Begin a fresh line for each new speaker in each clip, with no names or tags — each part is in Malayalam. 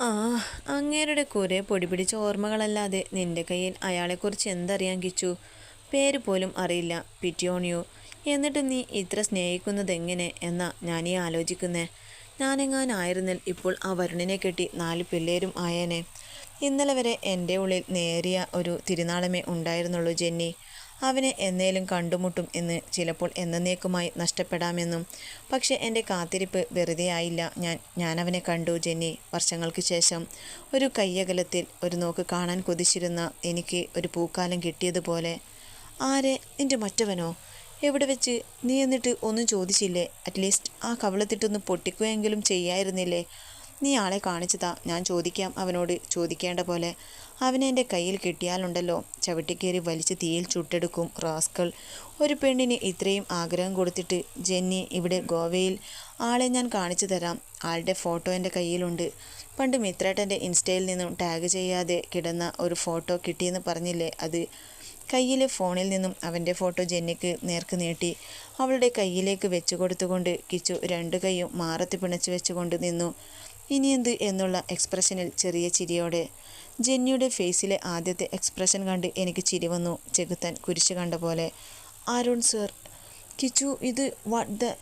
ആ അങ്ങേരുടെ കുറെ പൊടി പിടിച്ച ഓർമ്മകളല്ലാതെ നിന്റെ കയ്യിൽ അയാളെക്കുറിച്ച് എന്തറിയാൻ കിച്ചു? പേര് പോലും അറിയില്ല പിറ്റിയോണിയോ. എന്നിട്ട് നീ ഇത്ര സ്നേഹിക്കുന്നത് എങ്ങനെ എന്നാ ഞാനീ ആലോചിക്കുന്നേ. ഞാനെങ്ങാനായിരുന്നിൽ ഇപ്പോൾ ആ വരുണിനെ കെട്ടി നാല് പിള്ളേരും ആയേനെ. ഇന്നലെ വരെ എന്റെ ഉള്ളിൽ നേരിയ ഒരു തിരുനാളമേ ഉണ്ടായിരുന്നുള്ളൂ ജെന്നി. അവനെ എന്നേലും കണ്ടുമുട്ടും എന്ന് ചിലപ്പോൾ എന്നേക്കുമായി നഷ്ടപ്പെടാമെന്നും. പക്ഷെ എന്റെ കാത്തിരിപ്പ് വെറുതെ ആയില്ല. ഞാൻ ഞാനവനെ കണ്ടു ജെന്നി. വർഷങ്ങൾക്ക് ശേഷം ഒരു കയ്യകലത്തിൽ ഒരു നോക്ക് കാണാൻ കൊതിച്ചിരുന്ന എനിക്ക് ഒരു പൂക്കാലം കിട്ടിയതുപോലെ. ആരെ? നിന്റെ മറ്റവനോ? എവിടെ വെച്ച്? നീ എന്നിട്ട് ഒന്നും ചോദിച്ചില്ലേ? അറ്റ്ലീസ്റ്റ് ആ കവളത്തിട്ടൊന്ന് പൊട്ടിക്കുകയെങ്കിലും ചെയ്യായിരുന്നില്ലേ? നീ ആളെ കാണിച്ചതാ. ഞാൻ ചോദിക്കാം. അവനോട് ചോദിക്കേണ്ട പോലെ. അവനെ എന്റെ കയ്യിൽ കിട്ടിയാലുണ്ടല്ലോ. ചവിട്ടിക്കേറി വലിച്ച് തീയിൽ ചുട്ടെടുക്കും റാസ്കൾ ഒരു പെണ്ണിന് ഇത്രയും ആഗ്രഹം കൊടുത്തിട്ട് ജെന്നി ഇവിടെ ഗോവയിൽ ആളെ ഞാൻ കാണിച്ചു തരാം. ആളുടെ ഫോട്ടോ എന്റെ കയ്യിലുണ്ട്. പണ്ട് മിത്രേട്ടന്റെ ഇൻസ്റ്റയിൽ നിന്നും ടാഗ് ചെയ്യാതെ കിടന്ന ഒരു ഫോട്ടോ കിട്ടിയെന്ന് പറഞ്ഞില്ലേ അത്? കയ്യിലെ ഫോണിൽ നിന്നും അവന്റെ ഫോട്ടോ ജെന്നിക്ക് നേർക്ക് നീട്ടി. അവളുടെ കയ്യിലേക്ക് വെച്ചു കൊടുത്തുകൊണ്ട് കിച്ചു രണ്ട് കൈയും മാറത്തി പിണച്ചു വെച്ചുകൊണ്ട് നിന്നു. ഇനിയെന്ത് എന്നുള്ള എക്സ്പ്രഷനിൽ ചെറിയ ചിരിയോടെ ജെന്നിയുടെ ഫേസിലെ ആദ്യത്തെ എക്സ്പ്രഷൻ കണ്ട് എനിക്ക് ചിരി വന്നു. ചെകുത്താൻ കുരിശു കണ്ട പോലെ ആരോൺ സർ കിച്ചു ഇത് വാട്ട് ദ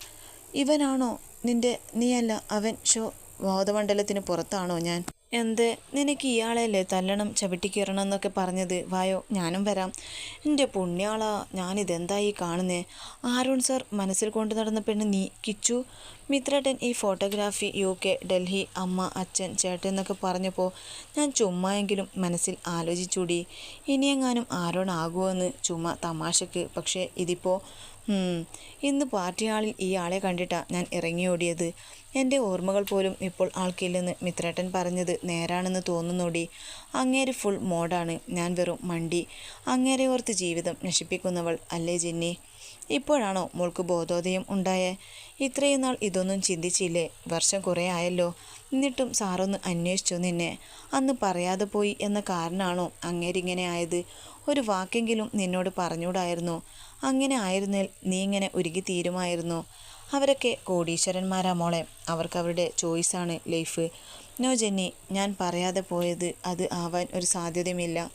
ഇവനാണോ? നിന്റെ നീയല്ല അവൻ ഷോ ബോധമണ്ഡലത്തിന് പുറത്താണോ ഞാൻ? എന്ത്? നിനക്ക് ഇയാളല്ലേ തല്ലണം ചവിട്ടിക്കീറണം എന്നൊക്കെ പറഞ്ഞത്. വായോ ഞാനും വരാം. എന്റെ പുണ്യാളാ ഞാനിതെന്തായി കാണുന്നേ? ആരോൺ സർ മനസ്സിൽ കൊണ്ടു നടന്ന പെണ്ണ് നീ കിച്ചു. മിത്രേട്ടൻ ഈ ഫോട്ടോഗ്രാഫി യു കെ ഡൽഹി അമ്മ അച്ഛൻ ചേട്ടൻ എന്നൊക്കെ പറഞ്ഞപ്പോൾ ഞാൻ ചുമ്മായെങ്കിലും മനസ്സിൽ ആലോചിച്ചൂടി. ഇനിയെങ്ങാനും ആരോൺ ആകുമോ ചുമ്മാ തമാശക്ക്. പക്ഷേ ഇതിപ്പോൾ ഇന്ന് പാർട്ടി ഹാളിൽ ഈ ആളെ കണ്ടിട്ടാ ഞാൻ ഇറങ്ങിയോടിയത്. എന്റെ ഓർമ്മകൾ പോലും ഇപ്പോൾ ആൾക്കില്ലെന്ന് മിത്രേട്ടൻ പറഞ്ഞത് നേരാണെന്ന് തോന്നുന്നോടി. അങ്ങേര് ഫുൾ മോഡാണ്. ഞാൻ വെറും മണ്ടി. അങ്ങേരെ ഓർത്ത് ജീവിതം നശിപ്പിക്കുന്നവൾ അല്ലേ ജിന്നി? ഇപ്പോഴാണോ മോൾക്ക് ബോധോദയം ഉണ്ടായേ? ഇത്രയും നാൾ ഇതൊന്നും ചിന്തിച്ചില്ലേ? വർഷം കുറേ ആയല്ലോ. എന്നിട്ടും സാറൊന്ന് അന്വേഷിച്ചു നിന്നെ. അന്ന് പറയാതെ പോയി എന്ന കാരണമാണോ അങ്ങേരിങ്ങനെ ആയത്? ഒരു വാക്കെങ്കിലും നിന്നോട് പറഞ്ഞൂടായിരുന്നു അങ്ങനെ ആയിരുന്നേൽ നീ ഇങ്ങനെ ഉരുകി തീരുമായിരുന്നു. അവരൊക്കെ കോടീശ്വരന്മാരാ മോളെ. അവർക്കവരുടെ ചോയ്സാണ് ലൈഫ്. നോ ജെന്നി ഞാൻ പറയാതെ പോയത് അത് ആവാൻ ഒരു സാധ്യതയുമില്ല.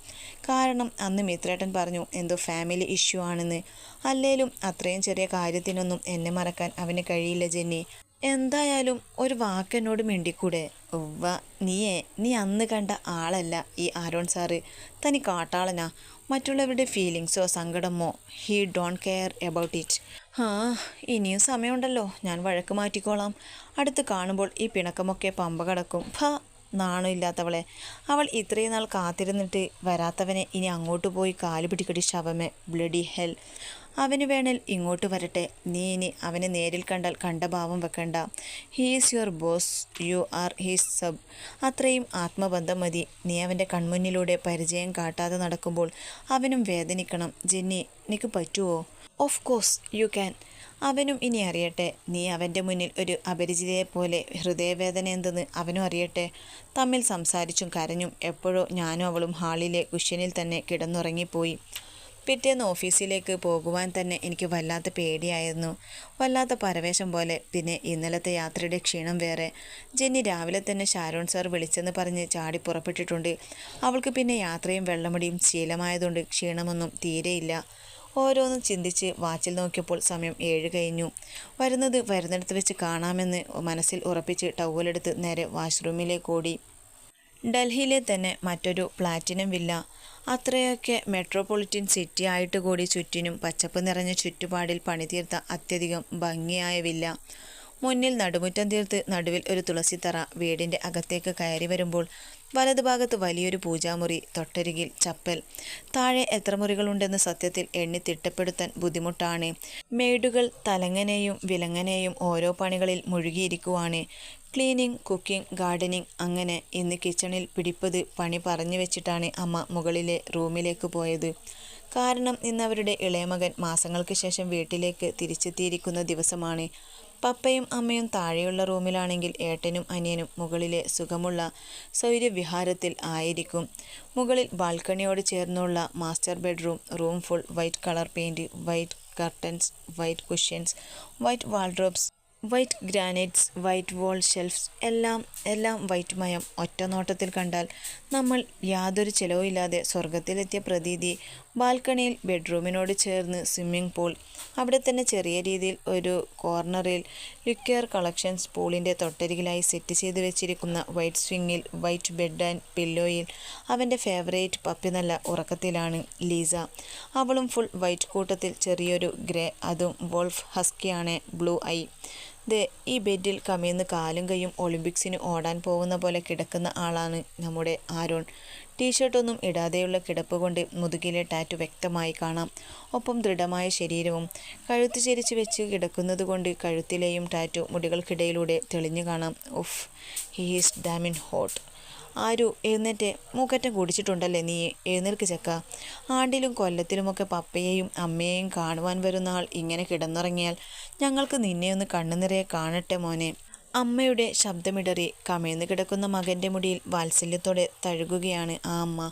കാരണം അന്ന് മിത്രേട്ടൻ പറഞ്ഞു എന്തോ ഫാമിലി ഇഷ്യൂ ആണെന്ന്. അല്ലേലും അത്രയും ചെറിയ കാര്യത്തിനൊന്നും എന്നെ മറക്കാൻ അവന് കഴിയില്ല ജെന്നി. എന്തായാലും ഒരു വാക്കെന്നോട് മിണ്ടിക്കൂടെ? ഉവ്വ നീയേ നീ അന്ന് കണ്ട ആളല്ല ഈ ആരോൺ സാറ്. തനി കാട്ടാളനാ. മറ്റുള്ളവരുടെ ഫീലിങ്സോ സങ്കടമോ? He don't care about it ആ ഇനിയും സമയമുണ്ടല്ലോ. ഞാൻ വഴക്ക് മാറ്റിക്കോളാം. അടുത്ത് കാണുമ്പോൾ ഈ പിണക്കമൊക്കെ പമ്പ കടക്കും. ഭ നാണമില്ലാത്തവളെ. അവൾ ഇത്രയും നാൾ കാത്തിരുന്നിട്ട് വരാത്തവനെ ഇനി അങ്ങോട്ട് പോയി കാൽ പിടിക്കടി ശവമേ. ബ്ലഡി ഹെൽ അവന് വേണേൽ ഇങ്ങോട്ട് വരട്ടെ. നീ ഇനി അവനെ നേരിൽ കണ്ടാൽ കണ്ട ഭാവം വെക്കണ്ട. He's your boss you are he's sub അത്രയും ആത്മബന്ധം മതി. നീ അവന്റെ കൺമുന്നിലൂടെ പരിചയം കാട്ടാതെ നടക്കുമ്പോൾ അവനും വേദനിക്കണം. ജെന്നി നിനക്ക് പറ്റുമോ ഓഫ് കോഴ്സ് യു ക്യാൻ അവനും ഇനി അറിയട്ടെ. നീ അവന്റെ മുന്നിൽ ഒരു അപരിചിതയെ പോലെ ഹൃദയവേദന എന്തെന്ന് അവനും അറിയട്ടെ. തമ്മിൽ സംസാരിച്ചും കരഞ്ഞും എപ്പോഴോ ഞാനും അവളും ഹാളിലെ കുഷ്യനിൽ തന്നെ കിടന്നുറങ്ങിപ്പോയി. പിറ്റേന്ന് ഓഫീസിലേക്ക് പോകുവാൻ തന്നെ എനിക്ക് വല്ലാത്ത പേടിയായിരുന്നു. വല്ലാത്ത പരവേശം പോലെ പിന്നെ ഇന്നലത്തെ യാത്രയുടെ ക്ഷീണം വേറെ. ജെന്നി രാവിലെ തന്നെ ഷാരോൺ സാർ വിളിച്ചെന്ന് പറഞ്ഞ് ചാടി പുറപ്പെട്ടിട്ടുണ്ട്. അവൾക്ക് പിന്നെ യാത്രയും വെള്ളമടിയും ശീലമായതുകൊണ്ട് ക്ഷീണമൊന്നും തീരെയില്ല. ഓരോന്നും ചിന്തിച്ച് വാച്ചിൽ നോക്കിയപ്പോൾ സമയം ഏഴ് കഴിഞ്ഞു. വരുന്നത് വരുന്നിടത്ത് വെച്ച് കാണാമെന്ന് മനസ്സിൽ ഉറപ്പിച്ച് ടവലെടുത്ത് നേരെ വാഷ്റൂമിലേക്ക് ഓടി. ഡൽഹിയിലെ തന്നെ മറ്റൊരു പ്ലാറ്റിനം വില്ല അത്രയൊക്കെ മെട്രോപൊളിറ്റൻ സിറ്റി ആയിട്ട് കൂടി ചുറ്റിനും പച്ചപ്പ് നിറഞ്ഞ ചുറ്റുപാടിൽ പണിതീർത്ത അത്യധികം ഭംഗിയായ വില്ല മുന്നിൽ നടുമുറ്റം തീർത്ത് നടുവിൽ ഒരു തുളസിത്തറ വീടിന്റെ അകത്തേക്ക് കയറി വരുമ്പോൾ വലതുഭാഗത്ത് വലിയൊരു പൂജാമുറി തൊട്ടരികിൽ ചപ്പൽ. താഴെ എത്ര മുറികളുണ്ടെന്ന് സത്യത്തിൽ എണ്ണി തിട്ടപ്പെടുത്താൻ ബുദ്ധിമുട്ടാണ്. മേടുകൾ തലങ്ങനെയും വിലങ്ങനെയും ഓരോ പണികളിൽ മുഴുകിയിരിക്കുവാണ്. ക്ലീനിങ് കുക്കിംഗ് ഗാർഡനിങ് അങ്ങനെ ഇന്ന് കിച്ചണിൽ പിടിപ്പത് പണി പറഞ്ഞു വെച്ചിട്ടാണ് അമ്മ മുകളിലെ റൂമിലേക്ക് പോയത്. കാരണം ഇന്നവരുടെ ഇളയമകൻ മാസങ്ങൾക്ക് ശേഷം വീട്ടിലേക്ക് തിരിച്ചെത്തിയിരിക്കുന്ന ദിവസമാണ്. പപ്പയും അമ്മയും താഴെയുള്ള റൂമിലാണെങ്കിൽ ഏട്ടനും അനിയനും മുകളിലെ സുഖമുള്ള സൗര്യവിഹാരത്തിൽ ആയിരിക്കും. മുകളിൽ ബാൽക്കണിയോട് ചേർന്നുള്ള master bedroom room full white colour paint white curtains white cushions white wardrobes white granites white wall shelfs എല്ലാം എല്ലാം വൈറ്റ് മയം ഒറ്റ നോട്ടത്തിൽ കണ്ടാൽ നമ്മൾ യാതൊരു ചിലവുമില്ലാതെ സ്വർഗത്തിലെത്തിയ പ്രതീതി ബാൽക്കണിയിൽ ബെഡ്റൂമിനോട് ചേർന്ന് സ്വിമ്മിംഗ് പൂൾ അവിടെ തന്നെ ചെറിയ രീതിയിൽ ഒരു കോർണറിൽ ലിക്വർ കളക്ഷൻസ് പൂളിന്റെ തൊട്ടരികിലായി സെറ്റ് ചെയ്ത് വെച്ചിരിക്കുന്ന വൈറ്റ് സ്വിങ്ങിൽ വൈറ്റ് ബെഡ് ആൻഡ് പില്ലോയിൽ അവന്റെ ഫേവറേറ്റ് പപ്പി നല്ല ഉറക്കത്തിലാണ് ലീസ. അവളും ഫുൾ വൈറ്റ് കൂട്ടത്തിൽ ചെറിയൊരു ഗ്രേ അതും വോൾഫ് ഹസ്കിയാണ് ബ്ലൂ ഐ. ദേ ഈ ബെഡിൽ കമിഴ്ന്ന് കാലും കൈയും ഒളിമ്പിക്സിന് ഓടാൻ പോകുന്ന പോലെ കിടക്കുന്ന ആളാണ് നമ്മുടെ ആരോൺ. ടീഷർട്ടൊന്നും ഇടാതെയുള്ള കിടപ്പ് കൊണ്ട് മുതുകിലെ ടാറ്റു വ്യക്തമായി കാണാം. ഒപ്പം ദൃഢമായ ശരീരവും കഴുത്ത് ചെരിച്ച് വെച്ച് കിടക്കുന്നത് കൊണ്ട് കഴുത്തിലെയും ടാറ്റു മുടികൾക്കിടയിലൂടെ തെളിഞ്ഞു കാണാം. ഉഫ് ഹീ ഈസ് ഡാമിൻ ഹോട്ട് ആരു എഴുന്നേറ്റ് മൂക്കറ്റം കുടിച്ചിട്ടുണ്ടല്ലേ നീ? എഴുന്നേൽക്ക് ചെക്ക. ആണ്ടിലും കൊല്ലത്തിലുമൊക്കെ പപ്പയെയും അമ്മയെയും കാണുവാൻ വരുന്ന ആൾ ഇങ്ങനെ കിടന്നുറങ്ങിയാൽ ഞങ്ങൾക്ക് നിന്നെ ഒന്ന് കണ്ണുനിറയെ കാണട്ടെ മോനെ. അമ്മയുടെ ശബ്ദമിടറി കമിഴ്ന്നു കിടക്കുന്ന മകന്റെ മുടിയിൽ വാത്സല്യത്തോടെ തഴുകുകയാണ് ആ അമ്മ.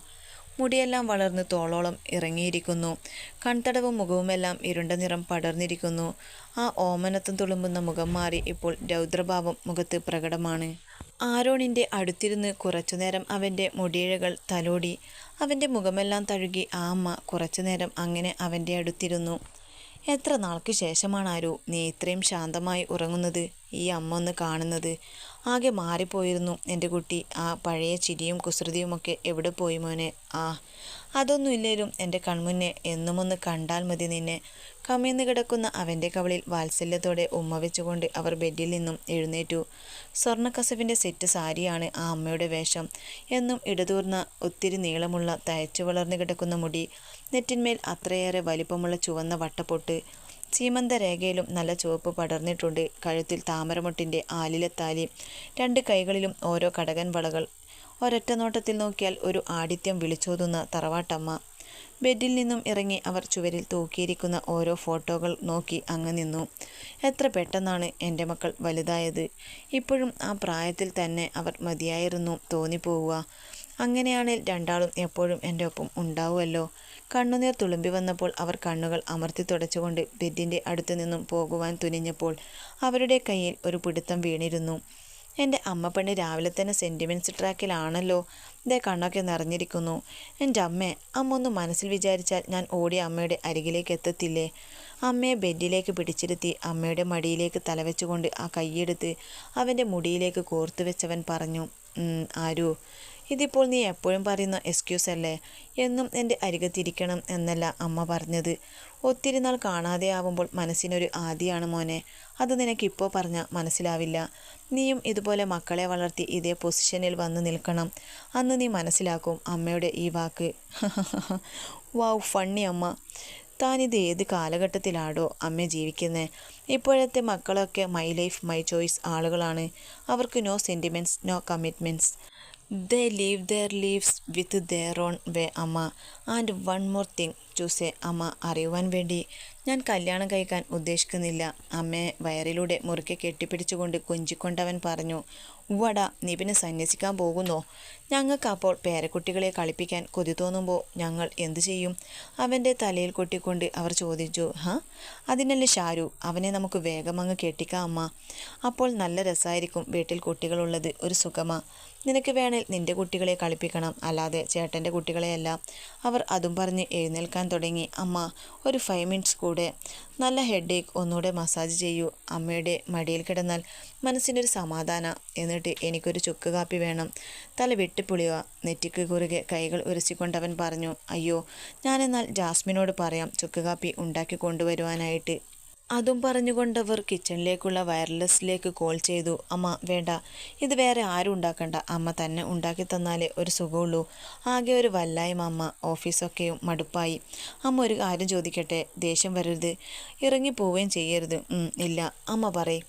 മുടിയെല്ലാം വളർന്ന് തോളോളം ഇറങ്ങിയിരിക്കുന്നു. കൺതടവും മുഖവുമെല്ലാം ഇരുണ്ട നിറം പടർന്നിരിക്കുന്നു. ആ ഓമനത്തം തുളുമ്പുന്ന മുഖം മാറി ഇപ്പോൾ രൗദ്രഭാവം മുഖത്ത് പ്രകടമാണ്. ആരോണിന്റെ അടുത്തിരുന്ന് കുറച്ചുനേരം അവന്റെ മുടിയിഴകൾ തലോടി അവന്റെ മുഖമെല്ലാം തഴുകി ആ അമ്മ കുറച്ചുനേരം അങ്ങനെ അവന്റെ അടുത്തിരുന്നു. എത്ര നാൾക്ക് ശേഷമാണ് ആരോ നീ ഇത്രയും ശാന്തമായി ഉറങ്ങുന്നത്? ഈ അമ്മ ഒന്ന് കാണുന്നത്. ആകെ മാറിപ്പോയിരുന്നു എന്റെ കുട്ടി. ആ പഴയ ചിരിയും കുസൃതിയുമൊക്കെ എവിടെ പോയി മോനെ? ആ അതൊന്നുമില്ലേലും എന്റെ കൺമുന്നെ എന്നുമൊന്ന് കണ്ടാൽ മതി നിന്നെ. കമ്മിന്ന് കിടക്കുന്ന അവന്റെ കവളിൽ വാത്സല്യത്തോടെ ഉമ്മ വെച്ചുകൊണ്ട് അവർ ബെഡിൽ നിന്നും എഴുന്നേറ്റു. സ്വർണക്കസവിന്റെ സെറ്റ് സാരിയാണ് ആ അമ്മയുടെ വേഷം. എന്നും ഇടതൂർന്ന ഒത്തിരി നീളമുള്ള തയച്ചു വളർന്നു കിടക്കുന്ന മുടി നെറ്റിന്മേൽ അത്രയേറെ വലിപ്പമുള്ള ചുവന്ന വട്ടപ്പൊട്ട് സീമന്ത രേഖയിലും നല്ല ചുവപ്പ് പടർന്നിട്ടുണ്ട്. കഴുത്തിൽ താമരമുട്ടിന്റെ ആലിലത്താലി. രണ്ട് കൈകളിലും ഓരോ കടകൻ വളകൾ. ഒരൊറ്റ നോട്ടത്തിൽ നോക്കിയാൽ ഒരു ആഡിത്യം വിളിച്ചോതുന്ന തറവാട്ടമ്മ. ബെഡിൽ നിന്നും ഇറങ്ങി അവർ ചുവരിൽ തൂക്കിയിരിക്കുന്ന ഓരോ ഫോട്ടോകൾ നോക്കി അങ്ങ് നിന്നു. എത്ര പെട്ടെന്നാണ് എന്റെ മക്കൾ വലുതായത്. ഇപ്പോഴും ആ പ്രായത്തിൽ തന്നെ അവർ മതിയായിരുന്നു തോന്നിപ്പോവുക. അങ്ങനെയാണെങ്കിൽ രണ്ടാളും എപ്പോഴും എന്റെ ഒപ്പം ഉണ്ടാവുമല്ലോ. കണ്ണുനീർ തുളുമ്പി വന്നപ്പോൾ അവർ കണ്ണുകൾ അമർത്തി തുടച്ചുകൊണ്ട് ബെഡിന്റെ അടുത്തു നിന്നും പോകുവാൻ തുനിഞ്ഞപ്പോൾ അവരുടെ കയ്യിൽ ഒരു പിടുത്തം വീണിരുന്നു. എന്റെ അമ്മപ്പെണ്ണ് രാവിലെ തന്നെ സെന്റിമെന്റ്സ് ട്രാക്കിലാണല്ലോ. ദേ കണ്ണൊക്കെ നിറഞ്ഞിരിക്കുന്നു. എന്റെ അമ്മ അമ്മ ഒന്ന് മനസ്സിൽ വിചാരിച്ചാൽ ഞാൻ ഓടി അമ്മയുടെ അരികിലേക്ക് എത്തത്തില്ലേ? അമ്മയെ ബെഡിലേക്ക് പിടിച്ചിരുത്തി അമ്മയുടെ മടിയിലേക്ക് തലവെച്ചുകൊണ്ട് ആ കൈയെടുത്ത് അവന്റെ മുടിയിലേക്ക് കോർത്തു വെച്ചവൻ പറഞ്ഞു ആരു? ഇതിപ്പോൾ നീ എപ്പോഴും പറയുന്ന എക്സ്ക്യൂസ് അല്ലേ? എന്നും എന്റെ അരികത്തിരിക്കണം എന്നല്ല അമ്മ പറഞ്ഞത്. ഒത്തിരി നാൾ കാണാതെ ആവുമ്പോൾ മനസ്സിനൊരു ആദിയാണ് മോനെ. അത് നിനക്കിപ്പോൾ പറഞ്ഞാൽ മനസ്സിലാവില്ല. നീയും ഇതുപോലെ മക്കളെ വളർത്തി ഇതേ പൊസിഷനിൽ വന്ന് നിൽക്കണം. അന്ന് നീ മനസ്സിലാക്കും അമ്മയുടെ ഈ വാക്ക്. വാവ് ഫണ്ണി അമ്മ. താനിത് ഏത് കാലഘട്ടത്തിലാടോ അമ്മ ജീവിക്കുന്നത് ഇപ്പോഴത്തെ മക്കളൊക്കെ മൈ ലൈഫ് മൈ ചോയ്സ് ആളുകളാണ്. അവർക്ക് no sentiments no commitments they live their lives with their own way അമ്മ and one more thing to say അമ്മ അറിയുവാൻ വേണ്ടി ഞാൻ കല്യാണം കഴിക്കാൻ ഉദ്ദേശിക്കുന്നില്ല. അമ്മയെ വയറിലൂടെ മുറുക്കെ കെട്ടിപ്പിടിച്ചുകൊണ്ട് കൊഞ്ചിക്കൊണ്ടവൻ പറഞ്ഞു ഉവ്വട നീ പിന്നെ സന്യസിക്കാൻ പോകുന്നോ? ഞങ്ങൾക്ക് അപ്പോൾ പേരക്കുട്ടികളെ കളിപ്പിക്കാൻ കൊതി തോന്നുമ്പോൾ ഞങ്ങൾ എന്തു ചെയ്യും? അവന്റെ തലയിൽ കൊട്ടിക്കൊണ്ട് അവർ ചോദിച്ചു ഹാ? അതിനല്ലേ ഷാരു അവനെ നമുക്ക് വേഗം അങ്ങ് കെട്ടിക്കാം അമ്മ. അപ്പോൾ നല്ല രസമായിരിക്കും വീട്ടിൽ കുട്ടികളുള്ളത് ഒരു സുഖമാ. നിനക്ക് വേണേൽ നിന്റെ കുട്ടികളെ കളിപ്പിക്കണം അല്ലാതെ ചേട്ടന്റെ കുട്ടികളെയല്ല. അവർ അതും പറഞ്ഞ് എഴുന്നേൽക്കാൻ തുടങ്ങി. അമ്മ ഒരു ഫൈവ് മിനിറ്റ്സ് കൂടെ നല്ല ഹെഡ് ഏക്ക് ഒന്നുകൂടെ മസാജ് ചെയ്യൂ. അമ്മയുടെ മടിയിൽ കിടന്നാൽ മനസ്സിനൊരു സമാധാന. എന്നിട്ട് എനിക്കൊരു ചുക്ക് കാപ്പി വേണം. തല വെട്ടിപ്പൊളിയുക. നെറ്റിക്ക് കുറുകെ കൈകൾ ഉരസിക്കൊണ്ടവൻ പറഞ്ഞു അയ്യോ ഞാനെന്നാൽ ജാസ്മിനോട് പറയാം ചുക്ക് കാപ്പി ഉണ്ടാക്കി കൊണ്ടുവരുവാനായിട്ട്. അതും പറഞ്ഞുകൊണ്ടവർ കിച്ചണിലേക്കുള്ള വയർലെസ്സിലേക്ക് കോൾ ചെയ്തു. അമ്മ വേണ്ട. ഇത് വേറെ ആരും ഉണ്ടാക്കണ്ട. അമ്മ തന്നെ ഉണ്ടാക്കി തന്നാലേ ഒരു സുഖമുള്ളൂ. ആകെ ഒരു വല്ലായ്മ അമ്മ. ഓഫീസൊക്കെയും മടുപ്പായി. അമ്മ ഒരു കാര്യം ചോദിക്കട്ടെ? ദേഷ്യം വരരുത്. ഇറങ്ങിപ്പോവുകയും ചെയ്യരുത്. ഇല്ല. അമ്മ പറയ്.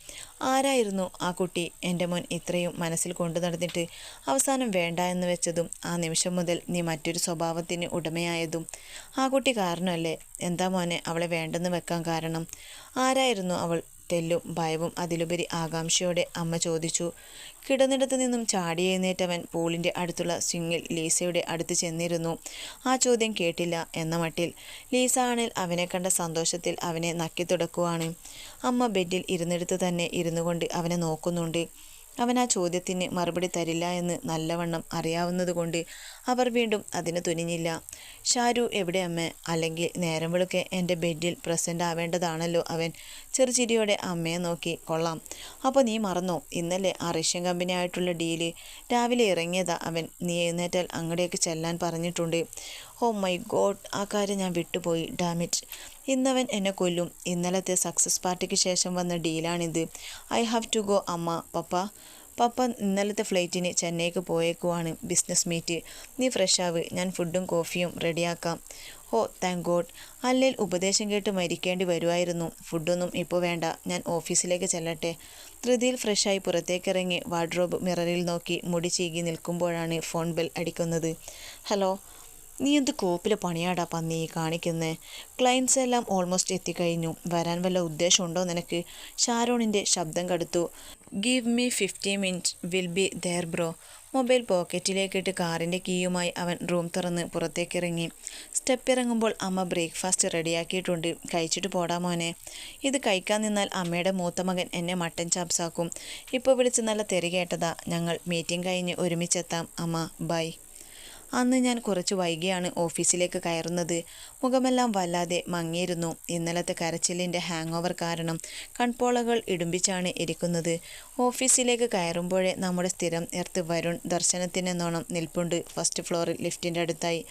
ആരായിരുന്നു ആ കുട്ടി? എന്റെ മോൻ ഇത്രയും മനസ്സിൽ കൊണ്ടു നടന്നിട്ട് അവസാനം വേണ്ട എന്ന് വെച്ചതും ആ നിമിഷം മുതൽ നീ മറ്റൊരു സ്വഭാവത്തിന് ഉടമയായതും ആ കുട്ടി കാരണമല്ലേ? എന്താ മോനെ അവളെ വേണ്ടെന്ന് വെക്കാൻ കാരണം? ആരായിരുന്നു അവൾ? തെല്ലും ഭയവും അതിലുപരി ആകാംക്ഷയോടെ അമ്മ ചോദിച്ചു കിടന്നിടത്തു നിന്നും ചാടിയെഴുന്നേറ്റവൻ പൂളിന്റെ അടുത്തുള്ള സ്വിങ്ങിൽ ലീസയുടെ അടുത്ത് ചെന്നിരുന്നു. ആ ചോദ്യം കേട്ടില്ല എന്ന മട്ടിൽ ലീസ ആണിൽ അവനെ കണ്ട സന്തോഷത്തിൽ അവനെ നക്കി തുടക്കുവാണ്. അമ്മ ബെഡിൽ ഇരുന്നിടത്ത് തന്നെ ഇരുന്നു കൊണ്ട് അവനെ നോക്കുന്നുണ്ട്. അവൻ ആ ചോദ്യത്തിന് മറുപടി തരില്ല എന്ന് നല്ലവണ്ണം അറിയാവുന്നതുകൊണ്ട് അവർ വീണ്ടും അതിന് തുനിഞ്ഞില്ല. ഷാരു എവിടെ അമ്മ? അല്ലെങ്കിൽ നേരം വെളുക്കെ എന്റെ ബെഡിൽ പ്രസന്റ് ആവേണ്ടതാണല്ലോ അവൻ ചെറുചിരിയോടെ അമ്മയെ നോക്കി. കൊള്ളാം. അപ്പോൾ നീ മറന്നോ? ഇന്നലെ ആ റഷ്യൻ കമ്പനി ആയിട്ടുള്ള ഡീൽ. രാവിലെ ഇറങ്ങിയതാ അവൻ. നീ എഴുന്നേറ്റാൽ അങ്ങടേക്ക് ചെല്ലാൻ പറഞ്ഞിട്ടുണ്ട്. Oh my god. ആ കാര്യം ഞാൻ വിട്ടുപോയി. ഡാമിറ്റ്. ഇന്നവൻ എന്നെ കൊല്ലും. ഇന്നലത്തെ സക്സസ് പാർട്ടിക്ക് ശേഷം വന്ന ഡീലാണിത്. ഐ ഹാവ് ടു ഗോ അമ്മ. പപ്പ. പപ്പ ഇന്നലത്തെ ഫ്ലൈറ്റിന് ചെന്നൈക്ക് പോയേക്കുവാണ് ബിസിനസ് മീറ്റ്. നീ ഫ്രഷ് ഞാൻ ഫുഡും കോഫിയും റെഡിയാക്കാം ഓ താങ്ക് ഗോഡ് അല്ലെങ്കിൽ ഉപദേശം കേട്ട് മരിക്കേണ്ടി വരുമായിരുന്നു ഫുഡൊന്നും ഇപ്പോൾ വേണ്ട. ഞാൻ ഓഫീസിലേക്ക് ചെല്ലട്ടെ. ധൃതിയിൽ ഫ്രഷായി പുറത്തേക്കിറങ്ങി വാർഡ്രോബ് മിററിൽ നോക്കി മുടി ചീകി നിൽക്കുമ്പോഴാണ് ഫോൺ ബെൽ അടിക്കുന്നത്. ഹലോ നീ എന്ത് കോപ്പിലെ പണിയാടാ പന്നി കാണിക്കുന്നേ? ക്ലയൻസ് എല്ലാം ഓൾമോസ്റ്റ് എത്തിക്കഴിഞ്ഞു. വരാൻ വല്ല ഉദ്ദേശമുണ്ടോ നിനക്ക്? ഷാരോണിന്റെ ശബ്ദം കടുത്തു. Give me fifty minute will be there bro mobile പോക്കറ്റിലേക്കിട്ട് കാറിന്റെ കീയുമായി അവൻ റൂം തുറന്ന് പുറത്തേക്കിറങ്ങി. സ്റ്റെപ്പ് ഇറങ്ങുമ്പോൾ അമ്മ ബ്രേക്ക്ഫാസ്റ്റ് റെഡിയാക്കിയിട്ടുണ്ട്. കഴിച്ചിട്ട് പോടാ മോനെ. ഇത് കഴിക്കാൻ നിന്നാൽ അമ്മയുടെ മൂത്ത മകൻ എന്നെ മട്ടൻ ചാപ്സാക്കും. ഇപ്പോൾ വിളിച്ച് നല്ല തെറി കേട്ടതാ. ഞങ്ങൾ മീറ്റിംഗ് കഴിഞ്ഞ് ഒരുമിച്ചെത്താം. അമ്മ ബൈ അന്ന് ഞാൻ കുറച്ച് വൈകിയാണ് ഓഫീസിലേക്ക് കയറുന്നത്. മുഖമെല്ലാം വല്ലാതെ മങ്ങിയിരുന്നു. ഇന്നലത്തെ കരച്ചിലിന്റെ ഹാങ് ഓവർ കാരണം കൺപോളകൾ ഇടുമ്പിച്ചാണ് ഇരിക്കുന്നത്. ഓഫീസിലേക്ക് കയറുമ്പോഴേ നമ്മുടെ സ്ഥിരം എർത്ത് വരുൺ ദർശനത്തിനെന്നോണം നിൽപ്പുണ്ട്. ഫസ്റ്റ് ഫ്ലോറിൽ ലിഫ്റ്റിന്റെ അടുത്തായി.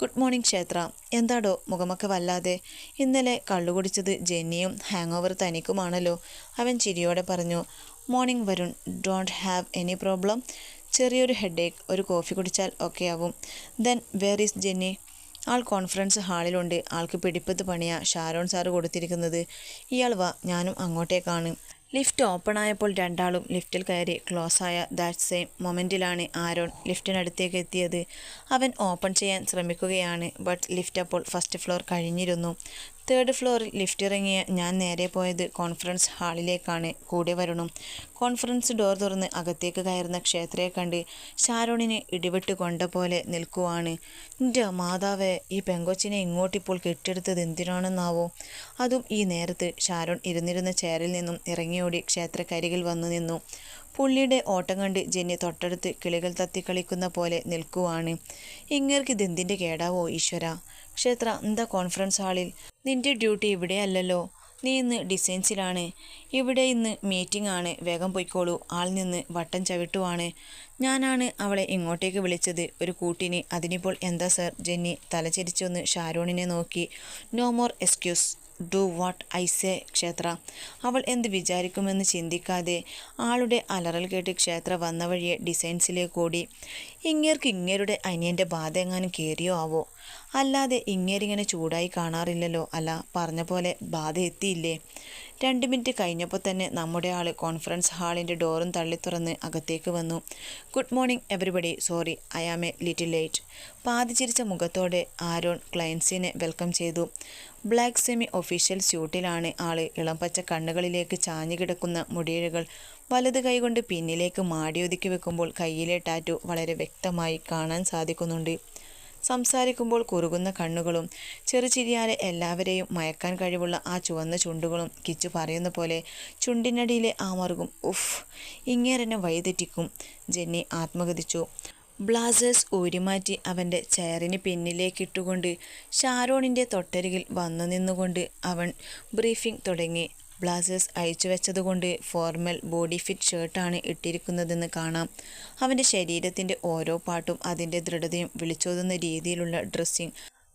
ഗുഡ് മോർണിംഗ് ക്ഷേത്ര. എന്താടോ മുഖമൊക്കെ വല്ലാതെ? ഇന്നലെ കള്ളുകുടിച്ചത് ജെന്നിയും ഹാങ് ഓവർ തനിക്കുമാണല്ലോ. അവൻ ചിരിയോടെ പറഞ്ഞു morning Varun don't have any problem? ചെറിയൊരു ഹെഡേക്ക് ഒരു കോഫി കുടിച്ചാൽ ഓക്കെ ആവും. ദെൻ വേർ ഈസ് ജെന്നി ആൾ കോൺഫറൻസ് ഹാളിലുണ്ട് ആൾക്ക് പിടിപ്പത്ത് പണിയാ. ഷാരോൺ സാറ് കൊടുത്തിരിക്കുന്നത്. ഇയാൾ വാ ഞാനും അങ്ങോട്ടേക്കാണ്. ലിഫ്റ്റ് ഓപ്പൺ ആയപ്പോൾ രണ്ടാളും ലിഫ്റ്റിൽ കയറി ക്ലോസ് ആയ ദാറ്റ് സെയിം മൊമെന്റിലാണ് ആരോൺ ലിഫ്റ്റിനടുത്തേക്ക് എത്തിയത്. അവൻ ഓപ്പൺ ചെയ്യാൻ ശ്രമിക്കുകയാണ് ബട്ട് ലിഫ്റ്റ് അപ്പോൾ ഫസ്റ്റ് ഫ്ലോർ കഴിഞ്ഞിരുന്നു. തേർഡ് ഫ്ലോറിൽ ലിഫ്റ്റ് ഇറങ്ങിയ ഞാൻ നേരെ പോയത് കോൺഫറൻസ് ഹാളിലേക്കാണ് കൂടെ വരണം. കോൺഫറൻസ് ഡോർ തുറന്ന് അകത്തേക്ക് കയറുന്ന ക്ഷേത്രയെ കണ്ട് ഷാരോണിനെ ഇടിവിട്ട് കൊണ്ട പോലെ നിൽക്കുവാണ്. എന്റെ മാതാവേ ഈ പെങ്കൊച്ചിനെ ഇങ്ങോട്ടിപ്പോൾ കെട്ടിയെടുത്തത് എന്തിനാണെന്നാവോ? അതും ഈ നേരത്ത് ഷാരോൺ ഇരുന്നിരുന്ന ചെയറിൽ നിന്നും ഇറങ്ങിയോടി ക്ഷേത്രക്കരികിൽ വന്നു നിന്നു. പുള്ളിയുടെ ഓട്ടം കണ്ട് ജെന്നി തൊട്ടടുത്ത് കിളികൾ തത്തി കളിക്കുന്ന പോലെ നിൽക്കുവാണ്. ഇങ്ങേർക്ക് ഇതെന്തിന്റെ കേടാവോ ഈശ്വര? ക്ഷേത്ര എന്താ കോൺഫറൻസ് ഹാളിൽ നിന്റെ ഡ്യൂട്ടി ഇവിടെയല്ലല്ലോ നീ ഇന്ന് ഡിസൈൻസിലാണ് ഇവിടെ ഇന്ന് മീറ്റിംഗ് ആണ്. വേഗം പൊയ്ക്കോളൂ. ആൾ നിന്ന് വട്ടം ചവിട്ടുവാണ്. ഞാനാണ് അവളെ ഇങ്ങോട്ടേക്ക് വിളിച്ചത്. ഒരു കൂട്ടിന്. അതിനിപ്പോൾ എന്താ സർ ജെന്നി തലചരിച്ചൊന്ന് ഷാരോണിനെ നോക്കി. No more excuse do what I say Kshetra. അവൾ എന്ത് വിചാരിക്കുമെന്ന് ചിന്തിക്കാതെ ആളുടെ അലറൽ കേട്ട് ക്ഷേത്ര വന്ന വഴിയെ ഡിസൈൻസിലേക്ക് ഓടി. ഇങ്ങേർക്ക് ഇങ്ങേരുടെ അനിയന്റെ ബാധ എങ്ങാനും കയറിയോ ആവോ? അല്ലാതെ ഇങ്ങേരിങ്ങനെ ചൂടായി കാണാറില്ലല്ലോ. അല്ല പറഞ്ഞ പോലെ ബാധ എത്തിയില്ലേ? രണ്ട് മിനിറ്റ് കഴിഞ്ഞപ്പോൾ തന്നെ നമ്മുടെ ആൾ കോൺഫറൻസ് ഹാളിന്റെ ഡോറും തള്ളി തുറന്ന് അകത്തേക്ക് വന്നു. Good morning everybody sorry I am a little late. പാതിച്ചിരിച്ച മുഖത്തോടെ ആരോൺ ക്ലയൻസിനെ വെൽക്കം ചെയ്തു. ബ്ലാക്ക് സെമി ഒഫീഷ്യൽ സ്യൂട്ടിലാണ് ആൾ ഇളം പച്ച കണ്ണുകളിലേക്ക് ചാഞ്ഞു കിടക്കുന്ന മുടിയിഴകൾ വലത് കൈകൊണ്ട് പിന്നിലേക്ക് മാടിയൊതുക്കി വെക്കുമ്പോൾ കയ്യിലെ ടാറ്റു വളരെ വ്യക്തമായി കാണാൻ സാധിക്കുന്നുണ്ട്. സംസാരിക്കുമ്പോൾ കുറുകുന്ന കണ്ണുകളും ചെറുചിരിയാലെ എല്ലാവരെയും മയക്കാൻ കഴിവുള്ള ആ ചുവന്ന ചുണ്ടുകളും കിച്ചു പറയുന്ന പോലെ ചുണ്ടിനടിയിലെ ആ മറുകും ഉഫ് ഇങ്ങേരനെ വഴിതെറ്റിക്കും ജെന്നി ആത്മഗതിച്ചു. ബ്ലാസേഴ്സ് ഊരിമാറ്റി അവന്റെ ചെയറിന് പിന്നിലേക്കിട്ടുകൊണ്ട് ഷാരോണിന്റെ തൊട്ടരികിൽ വന്നു നിന്നുകൊണ്ട് അവൻ ബ്രീഫിംഗ് തുടങ്ങി. ബ്ലാസേഴ്സ് അയച്ചു വെച്ചതുകൊണ്ട് ഫോർമൽ ബോഡി ഫിറ്റ് ഷർട്ടാണ് ഇട്ടിരിക്കുന്നതെന്ന് കാണാം. അവന്റെ ശരീരത്തിന്റെ ഓരോ പാട്ടും അതിന്റെ ദൃഢതയും വിളിച്ചോതുന്ന രീതിയിലുള്ള ഡ്രസ്സിങ്.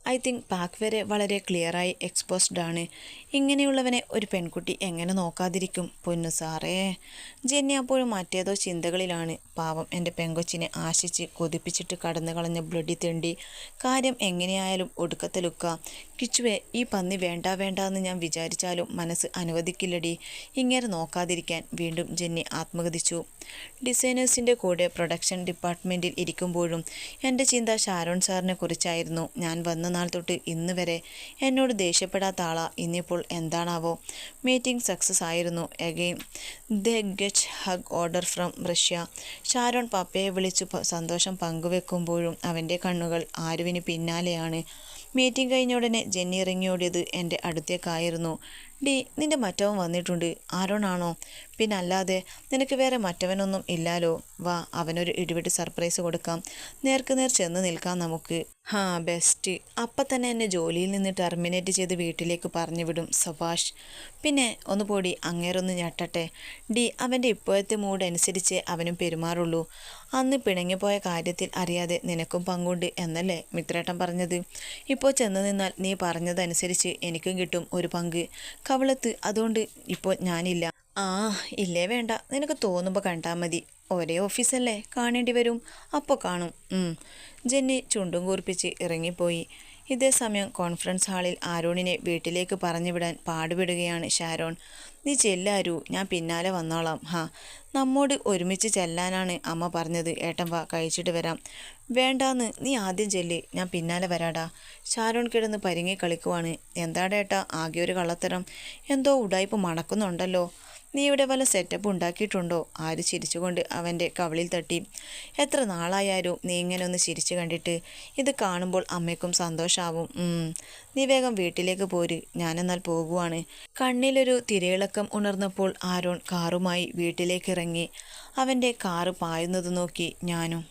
ഐ തിങ്ക് പാക്ക് വരെ വളരെ ക്ലിയറായി എക്സ്പോസ്ഡ് ആണ്. ഇങ്ങനെയുള്ളവനെ ഒരു പെൺകുട്ടി എങ്ങനെ നോക്കാതിരിക്കും? പൊന്നു സാറേ. ജെന്നി അപ്പോഴും മറ്റേതോ ചിന്തകളിലാണ്. പാവം എന്റെ പെങ്കൊച്ചിനെ ആശിച്ച് കൊതിപ്പിച്ചിട്ട് കടന്നു കളഞ്ഞ ബ്ലഡി തെണ്ടി. കാര്യം എങ്ങനെയായാലും ഒടുക്കത്തെ ലുക്ക കിച്ചുവേ ഈ പന്നി വേണ്ട വേണ്ട എന്ന് ഞാൻ വിചാരിച്ചാലും മനസ്സ് അനുവദിക്കില്ലടി. ഇങ്ങനെ നോക്കാതിരിക്കാൻ വീണ്ടും ജെന്നി ആത്മഗതിച്ചു ഡിസൈനേഴ്സിന്റെ കൂടെ പ്രൊഡക്ഷൻ ഡിപ്പാർട്ട്മെന്റിൽ ഇരിക്കുമ്പോഴും എന്റെ ചിന്ത ഷാരോൺ സാറിനെ കുറിച്ചായിരുന്നു. ഞാൻ വന്ന നാൾ തൊട്ട് ഇന്ന് വരെ എന്നോട് ദേഷ്യപ്പെടാത്ത ആളാ. ഇന്നിപ്പോൾ എന്താണാവോ? മീറ്റിംഗ് സക്സസ് ആയിരുന്നു. Again the get hug order from Russia Sharon പപ്പയെ വിളിച്ചു സന്തോഷം പങ്കുവെക്കുമ്പോഴും അവന്റെ കണ്ണുകൾ ആരുവിന് പിന്നാലെയാണ്. മീറ്റിംഗ് കഴിഞ്ഞ ഉടനെ ജെന്നി ഇറങ്ങിയോടിയത് എന്റെ അടുത്തേക്കായിരുന്നു. ഡി നിന്റെ മറ്റവൻ വന്നിട്ടുണ്ട്. ആരോണാണോ? പിന്നെ അല്ലാതെ നിനക്ക് വേറെ മറ്റവനൊന്നും ഇല്ലാലോ? വാ അവനൊരു ഇടിവിട്ട് സർപ്രൈസ് കൊടുക്കാം. നേർക്ക് നേർ ചെന്ന് നിൽക്കാം നമുക്ക്. ഹാ ബെസ്റ്റ്. അപ്പം തന്നെ എന്നെ ജോലിയിൽ നിന്ന് ടെർമിനേറ്റ് ചെയ്ത് വീട്ടിലേക്ക് പറഞ്ഞു വിടും സഭാഷ് പിന്നെ ഒന്ന് പോടി അങ്ങേരൊന്ന് ഞെട്ടട്ടെ. ഡി അവന്റെ ഇപ്പോഴത്തെ മൂഡ് അനുസരിച്ച് അവനും പെരുമാറുള്ളൂ. അന്ന് പിണങ്ങിപ്പോയ കാര്യത്തിൽ അറിയാതെ നിനക്കും പങ്കുണ്ട് എന്നല്ലേ മിത്രേട്ടൻ പറഞ്ഞത്? ഇപ്പോൾ ചെന്ന് നിന്നാൽ നീ പറഞ്ഞതനുസരിച്ച് എനിക്കും കിട്ടും ഒരു പങ്ക്. കവളത്ത് അതുകൊണ്ട് ഇപ്പോൾ ഞാനില്ല. ആ ഇല്ലേ വേണ്ട. നിനക്ക് തോന്നുമ്പോൾ കണ്ടാൽ മതി. ഒരേ ഓഫീസല്ലേ? കാണേണ്ടി വരും. അപ്പോൾ കാണും. ജെന്നി ചുണ്ടും കൂർപ്പിച്ച് ഇറങ്ങിപ്പോയി. ഇതേ സമയം കോൺഫറൻസ് ഹാളിൽ ആരോണിനെ വീട്ടിലേക്ക് പറഞ്ഞു വിടാൻ പാടുപെടുകയാണ് ഷാരോൺ. നീ ചെല്ലാരു. ഞാൻ പിന്നാലെ വന്നോളാം. ഹാ. നമ്മോട് ഒരുമിച്ച് ചെല്ലാനാണ് അമ്മ പറഞ്ഞത്. ഏട്ടൻ വാ കഴിച്ചിട്ട് വരാം. വേണ്ടാന്ന്. നീ ആദ്യം ചെല്ല്. ഞാൻ പിന്നാലെ വരാടാ. ഷാരോൺ കിടന്ന് പരിങ്ങി കളിക്കുവാണ്. എന്താടേട്ടാ ആകെ ഒരു കള്ളത്തരം. എന്തോ ഉടായ്പ മണക്കുന്നുണ്ടല്ലോ. നീ ഇവിടെ വല്ല സെറ്റപ്പ് ഉണ്ടാക്കിയിട്ടുണ്ടോ? ആര് ചിരിച്ചുകൊണ്ട് അവന്റെ കവളിൽ തട്ടി. എത്ര നാളായാലും നീ ഇങ്ങനെ ഒന്ന് ചിരിച്ചു കണ്ടിട്ട് ഇത് കാണുമ്പോൾ അമ്മയ്ക്കും സന്തോഷാവും. നീ വേഗം വീട്ടിലേക്ക് പോര്. ഞാനെന്നാൽ പോകുവാണ്. കണ്ണിലൊരു തിരയിളക്കം ഉണർന്നപ്പോൾ ആരോൺ കാറുമായി വീട്ടിലേക്ക് ഇറങ്ങി അവന്റെ കാറ് പായുന്നത് നോക്കി ഞാനും